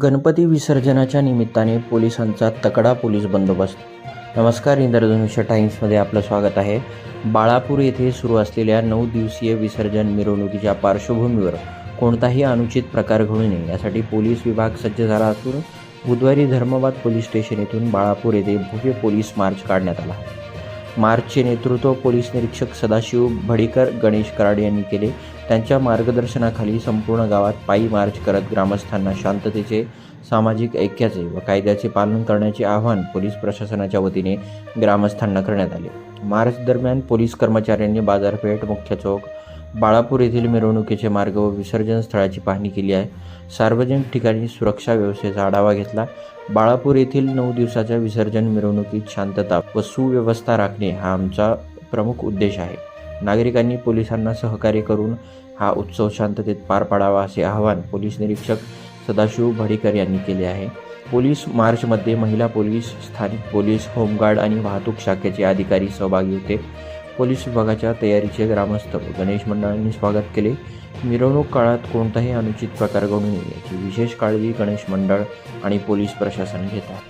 गणपती विसर्जनाच्या निमित्ताने पोलिसांचा तकडा पोलीस बंदोबस्त. नमस्कार इंद्रधनुष्य टाइम्समध्ये आपलं स्वागत आहे. बाळापूर येथे सुरू असलेल्या नऊ दिवसीय विसर्जन मिरवणुकीच्या पार्श्वभूमीवर कोणताही अनुचित प्रकार घडू नये यासाठी पोलीस विभाग सज्ज झाला असून बुधवारी धर्माबाद पोलीस स्टेशन येथून बाळापूर येथे भव्य पोलीस मार्च काढण्यात आला. मार्चचे नेतृत्व पोलीस निरीक्षक सदाशिव भडीकर गणेश कराड यांनी केले. त्यांच्या मार्गदर्शनाखाली संपूर्ण गावात पायी मार्च करत ग्रामस्थांना शांततेचे सामाजिक ऐक्याचे व कायद्याचे पालन करण्याचे आवाहन पोलीस प्रशासनाच्या वतीने ग्रामस्थांना करण्यात आले. मार्च दरम्यान पोलीस कर्मचाऱ्यांनी बाजारपेठ मुख्य चौक बाळापूर येथील मिरवणुकीचे मार्ग व विसर्जन स्थळाची पाहणी केली आहे. सार्वजनिक ठिकाणी सुरक्षा व्यवस्थेचा आढावा घेतला. बाळापूर येथील नऊ दिवसाच्या विसर्जन मिरवणुकीत शांतता व सुव्यवस्था राखणे हा आमचा प्रमुख उद्देश आहे. नागरिकांनी पोलिसांना सहकार्य करून हा उत्सव शांततेत पार पाडावा असे आवाहन पोलीस निरीक्षक सदाशिव भडीकर यांनी केले आहे. पोलीस मार्चमध्ये महिला पोलीस स्थानिक पोलीस होमगार्ड आणि वाहतूक शाखेचे अधिकारी सहभागी होते. पोलीस विभागाच्या तयारीचे ग्रामस्थ गणेश मंडळांनी स्वागत केले. मिरवणूक काळात कोणताही अनुचित प्रकार घडू नये याची विशेष काळजी गणेश मंडळ आणि पोलीस प्रशासन घेतात.